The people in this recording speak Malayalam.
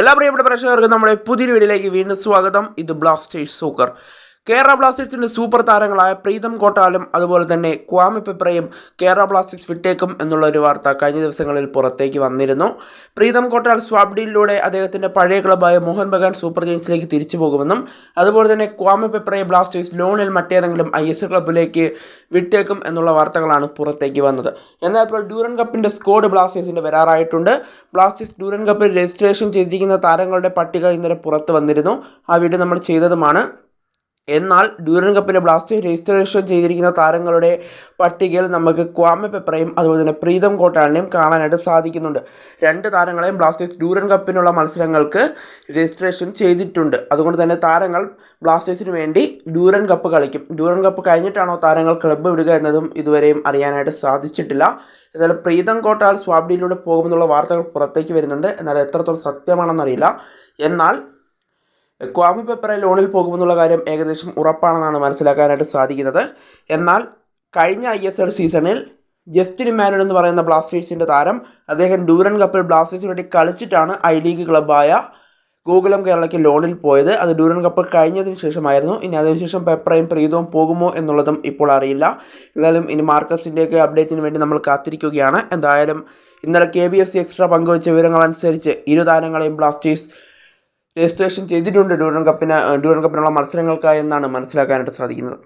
എല്ലാ പ്രിയപ്പെട്ട പ്രേക്ഷകർക്കും നമ്മുടെ പുതിയൊരു വീഡിയോയിലേക്ക് വീണ്ടും സ്വാഗതം. ഇത് ബ്ലാസ്റ്റേഴ്സ് സൂക്കർ. കേരള ബ്ലാസ്റ്റേഴ്സിന്റെ സൂപ്പർ താരങ്ങളായ പ്രീതം കോട്ടാലും അതുപോലെ തന്നെ ക്വാമി പെപ്രയും കേരള ബ്ലാസ്റ്റേഴ്സ് വിട്ടേക്കും എന്നുള്ള ഒരു വാർത്ത കഴിഞ്ഞ ദിവസങ്ങളിൽ പുറത്തേക്ക് വന്നിരുന്നു. പ്രീതം കോട്ടാൽ സ്വാബ് ഡീലിലൂടെ അദ്ദേഹത്തിന്റെ പഴയ ക്ലബായ മോഹൻ ബഗാൻ സൂപ്പർ ജെയിൻസിലേക്ക് തിരിച്ചു പോകുമെന്നും അതുപോലെ തന്നെ ക്വാമി പെപ്രയെ ബ്ലാസ്റ്റേഴ്സ് ലോണിൽ മറ്റേതെങ്കിലും ഐ എസ് ക്ലബിലേക്ക് വിട്ടേക്കും എന്നുള്ള വാർത്തകളാണ് പുറത്തേക്ക് വന്നത്. എന്നാൽ ഇപ്പോൾ ഡ്യൂറൻ കപ്പിന്റെ സ്കോഡ് ബ്ലാസ്റ്റേഴ്സിന്റെ വരാറായിട്ടുണ്ട്. ബ്ലാസ്റ്റേഴ്സ് ഡ്യൂറൻ കപ്പിൽ രജിസ്ട്രേഷൻ ചെയ്തിരിക്കുന്ന താരങ്ങളുടെ പട്ടിക ഇന്നലെ പുറത്ത് വന്നിരുന്നു. ആ വീഡിയോ നമ്മൾ ചെയ്തതുമാണ്. എന്നാൽ ഡ്യൂറൻ കപ്പിലെ ബ്ലാസ്റ്റേഴ്സ് രജിസ്ട്രേഷൻ ചെയ്തിരിക്കുന്ന താരങ്ങളുടെ പട്ടികയിൽ നമുക്ക് ക്വാമ പെപ്പറയും അതുപോലെ തന്നെ പ്രീതം കോട്ടാളിനെയും കാണാനായിട്ട് സാധിക്കുന്നുണ്ട്. രണ്ട് താരങ്ങളെയും ബ്ലാസ്റ്റേഴ്സ് ഡ്യൂറൻ കപ്പിനുള്ള മത്സരങ്ങൾക്ക് രജിസ്ട്രേഷൻ ചെയ്തിട്ടുണ്ട്. അതുകൊണ്ട് തന്നെ താരങ്ങൾ ബ്ലാസ്റ്റേഴ്സിന് വേണ്ടി ഡ്യൂറൻ കപ്പ് കളിക്കും. ഡ്യൂറൻ കപ്പ് കഴിഞ്ഞിട്ടാണോ താരങ്ങൾ ക്ലബ്ബ് വിടുക എന്നതും ഇതുവരെയും അറിയാനായിട്ട് സാധിച്ചിട്ടില്ല. എന്നാൽ പ്രീതം കോട്ടാൽ സ്വാബ്ഡിയിലൂടെ പോകുമെന്നുള്ള വാർത്തകൾ പുറത്തേക്ക് വരുന്നുണ്ട്. എന്നാൽ എത്രത്തോളം സത്യമാണെന്നറിയില്ല. എന്നാൽ ക്വാമി പെപ്പറെ ലോണിൽ പോകുമെന്നുള്ള കാര്യം ഏകദേശം ഉറപ്പാണെന്നാണ് മനസ്സിലാക്കാനായിട്ട് സാധിക്കുന്നത്. എന്നാൽ കഴിഞ്ഞ ഐ എസ് എൽ സീസണിൽ ജസ്റ്റിൻ ഇമാനുവൽ എന്ന് പറയുന്ന ബ്ലാസ്റ്റേഴ്സിന്റെ താരം അദ്ദേഹം ഡൂരൻ കപ്പിൽ ബ്ലാസ്റ്റേഴ്സിന് വേണ്ടി കളിച്ചിട്ടാണ് ഐ ലീഗ് ക്ലബ്ബായ ഗോകുലം കേരളയ്ക്ക് ലോണിൽ പോയത്. അത് ഡൂരൻ കപ്പ് കഴിഞ്ഞതിന് ശേഷമായിരുന്നു. ഇനി അതിനുശേഷം പെപ്രയും പ്രീതവും പോകുമോ എന്നുള്ളതും ഇപ്പോൾ അറിയില്ല. എന്തായാലും ഇനി മാർക്കസിന്റെയൊക്കെ അപ്ഡേറ്റിന് വേണ്ടി നമ്മൾ കാത്തിരിക്കുകയാണ്. എന്തായാലും ഇന്നലെ K B F C extra പങ്കുവച്ച വിവരങ്ങൾ അനുസരിച്ച് ഇരു താരങ്ങളെയും ബ്ലാസ്റ്റേഴ്സ് രജിസ്ട്രേഷൻ ചെയ്തിട്ടുണ്ട് ഡ്യൂറൻ കപ്പിന് ഡ്യൂറൻ കപ്പിനുള്ള മത്സരങ്ങൾക്കായി എന്നാണ് മനസ്സിലാക്കാനായിട്ട് സാധിക്കുന്നത്.